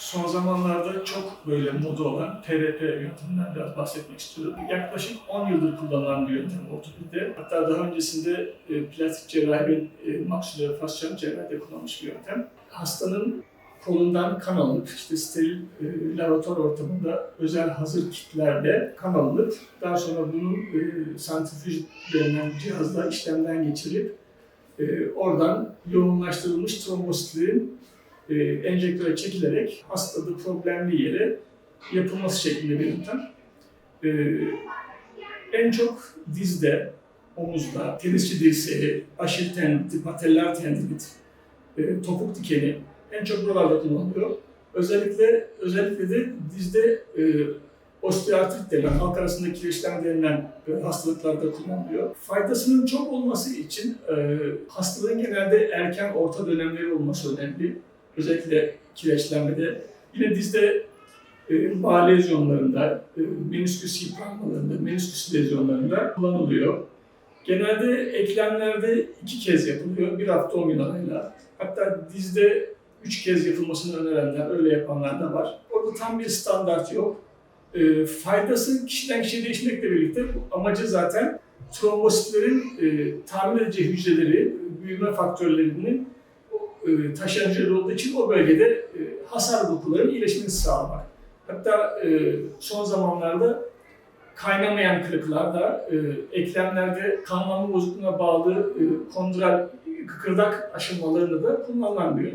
son zamanlarda çok böyle moda olan PRP yönteminden biraz bahsetmek istiyorum. Yaklaşık 10 yıldır kullanılan bir yöntem ortopedide. Hatta daha öncesinde e, plastik cerrahi ve e, maksulofasyal cerrahide kullanmış bir yöntem. Hastanın kolundan kan alınıp işte steril e, laboratuvar ortamında özel hazır kitlerle kan alınıp daha sonra bunun e, santrifüj denilen cihazla işlemden geçirilip e, oradan yoğunlaştırılmış trombositlerin e, enjektöre çekilerek hastada problemli yere yapılması şeklinde yöntem. E, en çok dizde, omuzda, tenisçi dirseği, aşil tenditi, patellar tendinit, e, topuk dikeni en çok buralarda kullanılıyor. Özellikle özellikle de dizde e, osteoartrit denilen, halk arasında kireçlenme denilen e, hastalıklarda kullanılıyor. Faydasının çok olması için e, hastalığın genelde erken orta dönemleri olması önemli. Özellikle kireçlenmede. Yine dizde e, bağ lezyonlarında, e, menisküs yıpranmalarında, menisküs lezyonlarında kullanılıyor. Genelde eklemlerde iki kez yapılıyor, bir hafta on gün arayla. Hatta dizde üç kez yapılmasını önerenler, öyle yapanlar da var. Orada tam bir standart yok. E, faydası kişiden kişiye değişmekle birlikte bu amacı zaten trombositlerin e, tahmin edici hücreleri, büyüme faktörlerinin e, taşıyıcıları olduğu için o bölgede e, hasar dokuların iyileşmesini sağlamak. Hatta e, son zamanlarda kaynamayan kırıklarda, e, eklemlerde kanlanma bozukluğuna bağlı e, kondral kıkırdak aşınmalarında da kullanılan bir.